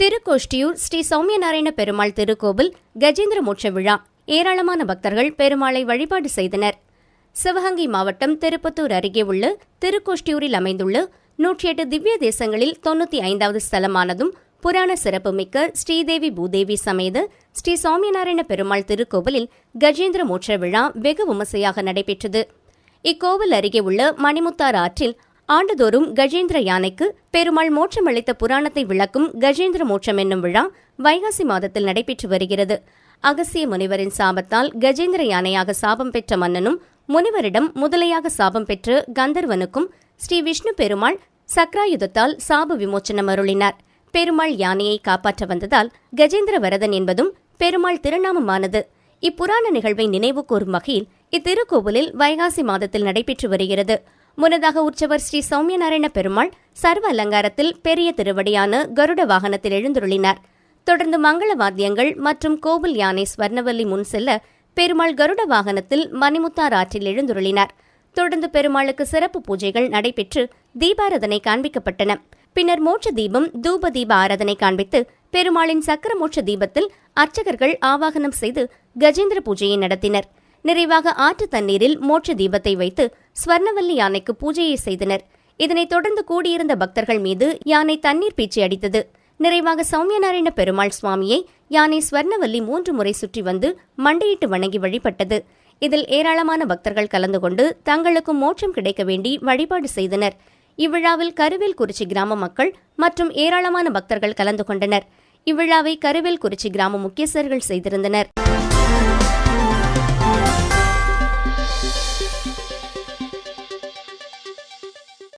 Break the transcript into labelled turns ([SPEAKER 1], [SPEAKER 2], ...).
[SPEAKER 1] திருக்கோஷ்டியூர் ஸ்ரீ சௌமியநாராயண பெருமாள் திருக்கோவில் கஜேந்திர மோட்ச விழா. ஏராளமான பக்தர்கள் பெருமாளை வழிபாடு செய்தனர். சிவகங்கை மாவட்டம் திருப்பத்தூர் அருகே உள்ள திருக்கோஷ்டியூரில் அமைந்துள்ள நூற்றி எட்டு திவ்ய தேசங்களில் தொண்ணூத்தி ஐந்தாவது ஸ்தலமானதும் புராண சிறப்புமிக்க ஸ்ரீதேவி பூதேவி சமேத ஸ்ரீ சௌமியநாராயண பெருமாள் திருக்கோவிலில் கஜேந்திர மோட்ச விழா வெகு விமர்சையாக நடைபெற்றது. இக்கோவில் அருகே உள்ள மணிமுத்தார் ஆற்றில் ஆண்டுதோறும் கஜேந்திர யானைக்கு பெருமாள் மோட்சமளித்த புராணத்தை விளக்கும் கஜேந்திர மோட்சம் என்னும் விழா வைகாசி மாதத்தில் நடைபெற்று வருகிறது. அகசிய முனிவரின் சாபத்தால் கஜேந்திர யானையாக சாபம் பெற்ற மன்னனும் முனிவரிடம் முதலையாக சாபம் பெற்று கந்தர்வனுக்கும் ஸ்ரீ விஷ்ணு பெருமாள் சக்ராயுதத்தால் சாப விமோச்சனம் அருளினார். பெருமாள் யானையை காப்பாற்ற வந்ததால் கஜேந்திர வரதன் என்பதும் பெருமாள் திருநாமமானது. இப்புராண நிகழ்வை நினைவு கூறும் வகையில் இத்திருக்கோவிலில் வைகாசி மாதத்தில் நடைபெற்று வருகிறது. முன்னதாக உற்சவர் ஸ்ரீ சௌமியநாராயண பெருமாள் சர்வ அலங்காரத்தில் பெரிய திருவடியான கருட வாகனத்தில் எழுந்துருளினார். தொடர்ந்து மங்கள வாத்தியங்கள் மற்றும் கோவில் யானை ஸ்வர்ணவல்லி முன் செல்ல பெருமாள் கருட வாகனத்தில் மணிமுத்தார் ஆற்றில் எழுந்துருளினார். தொடர்ந்து பெருமாளுக்கு சிறப்பு பூஜைகள் நடைபெற்று தீபாரதனை காண்பிக்கப்பட்டன. பின்னர் மோட்ச தீபம் தூப தீப ஆராதனை காண்பித்து பெருமாளின் சக்கர மோட்ச தீபத்தில் அர்ச்சகர்கள் ஆவாகனம் செய்து கஜேந்திர பூஜையை நடத்தினர். நிறைவாக ஆற்று தண்ணீரில் மோட்ச தீபத்தை வைத்து ஸ்வர்ணவல்லி யானைக்கு பூஜையை செய்தனர். இதனைத் தொடர்ந்து கூடியிருந்த பக்தர்கள் மீது யானை தண்ணீர் பீச்சி அடித்தது. நிறைவாக சௌமியநாராயண பெருமாள் சுவாமியை யானை ஸ்வர்ணவல்லி மூன்று முறை சுற்றி வந்து மண்டையிட்டு வணங்கி வழிபட்டது. இதில் ஏராளமான பக்தர்கள் கலந்து கொண்டு தங்களுக்கு மோட்சம் கிடைக்க வேண்டி வழிபாடு செய்தனர். இவ்விழாவில் கருவேல் குறிச்சி கிராம மக்கள் மற்றும் ஏராளமான பக்தர்கள் கலந்து கொண்டனர். இவ்விழாவை கருவேல் குறிச்சி கிராம முக்கியஸ்தர்கள் செய்திருந்தனர்.